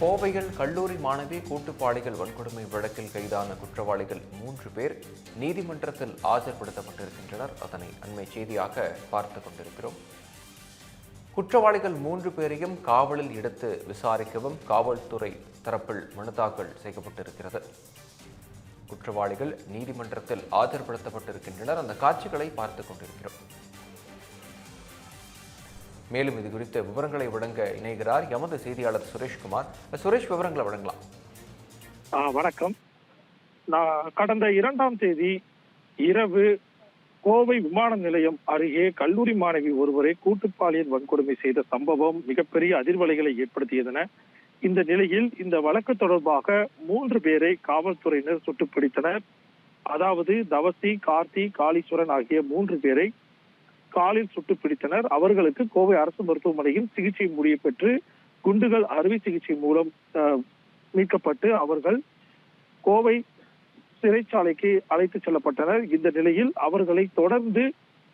கோவையில் கல்லூரி மாணவி கூட்டுப்பாளிகள் வன்கொடுமை வழக்கில் கைதான குற்றவாளிகள் மூன்று பேர் நீதிமன்றத்தில் ஆஜர்படுத்தப்பட்டிருக்கின்றனர். அதனை அண்மை செய்தியாக பார்த்து கொண்டிருக்கிறோம். குற்றவாளிகள் மூன்று பேரையும் காவலில் எடுத்து விசாரிக்கவும் காவல்துறை தரப்பில் மனு தாக்கல் செய்யப்பட்டிருக்கிறது. குற்றவாளிகள் நீதிமன்றத்தில் ஆஜர்படுத்தப்பட்டிருக்கின்றனர். அந்த காட்சிகளை பார்த்து கொண்டிருக்கிறோம். மேலும் இது குறித்த விவரங்களை வழங்க இணைகிறார் எமது செய்தியாளர் சுரேஷ்குமார். சுரேஷ் விவரங்களை வழங்கலாம். ஆ, வணக்கம். நான் கடந்த இரண்டாம் தேதி இரவு கோவை விமான நிலையம் அருகே கல்லூரி மாணவி ஒருவரை கூட்டுப்பாலியல் வன்கொடுமை செய்த சம்பவம் மிகப்பெரிய அதிர்வலைகளை ஏற்படுத்தியதென இந்த நிலையில் இந்த வழக்கு தொடர்பாக மூன்று பேரை காவல்துறையினர் சுட்டுப்பிடித்தனர். அதாவது தவசி கார்த்தி காளீஸ்வரன் ஆகிய மூன்று பேரை காலில் சுட்டு பிடித்தனர். அவர்களுக்கு கோவை அரசு மருத்துவமனையில் சிகிச்சை முடிய பெற்று குண்டுகள் அறுவை சிகிச்சை மூலம் மீட்கப்பட்டு அவர்கள் கோவை சிறைச்சாலைக்கு அழைத்து செல்லப்பட்டனர். இந்த நிலையில் அவர்களை தொடர்ந்து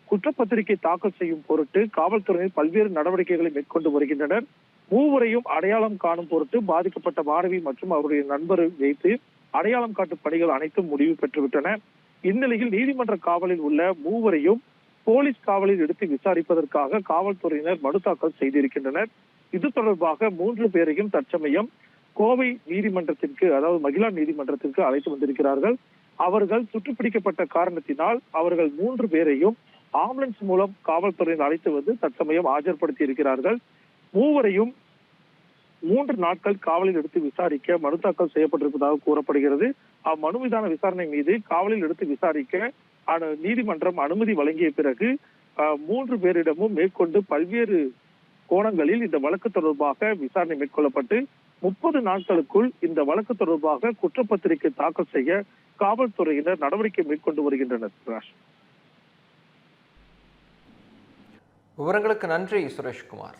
குற்றப்பத்திரிகை தாக்கல் செய்யும் பொருட்டு காவல்துறையினர் பல்வேறு நடவடிக்கைகளை மேற்கொண்டு வருகின்றனர். மூவரையும் அடையாளம் காணும் பொருட்டு பாதிக்கப்பட்ட மாணவி மற்றும் அவருடைய நண்பரை வைத்து அடையாளம் காட்டும் பணிகள் அனைத்தும் முடிவு பெற்றுவிட்டன. இந்நிலையில் நீதிமன்ற காவலில் உள்ள மூவரையும் போலீஸ் காவலில் எடுத்து விசாரிப்பதற்காக காவல்துறையினர் மனு தாக்கல் செய்திருக்கின்றனர். இது தொடர்பாக மூன்று பேரையும் தற்சமயம் கோவை நீதிமன்றத்திற்கு அதாவது மகிழா நீதிமன்றத்திற்கு அழைத்து வந்திருக்கிறார்கள். அவர்கள் சுட்டுப்பிடிக்கப்பட்ட காரணத்தினால் அவர்கள் மூன்று பேரையும் ஆம்புலன்ஸ் மூலம் காவல்துறையினர் அழைத்து வந்து தற்சமயம் ஆஜர்படுத்தி இருக்கிறார்கள். மூவரையும் மூன்று நாட்கள் காவலில் எடுத்து விசாரிக்க மனு தாக்கல் செய்யப்பட்டிருப்பதாக கூறப்படுகிறது. அம்மனு மீதான விசாரணை மீது காவலில் எடுத்து விசாரிக்க நீதிமன்றம் அனுமதி வழங்கிய பிறகு மூன்று பேரிடமும் மேற்கொண்டு பல்வேறு கோணங்களில் இந்த வழக்கு தொடர்பாக விசாரணை மேற்கொள்ளப்பட்டு முப்பது நாட்களுக்குள் இந்த வழக்கு தொடர்பாக குற்றப்பத்திரிகை தாக்கல் செய்ய காவல்துறையினர் நடவடிக்கை மேற்கொண்டு வருகின்றனர் சுராஷ். விவரங்களுக்கு நன்றி சுரேஷ்குமார்.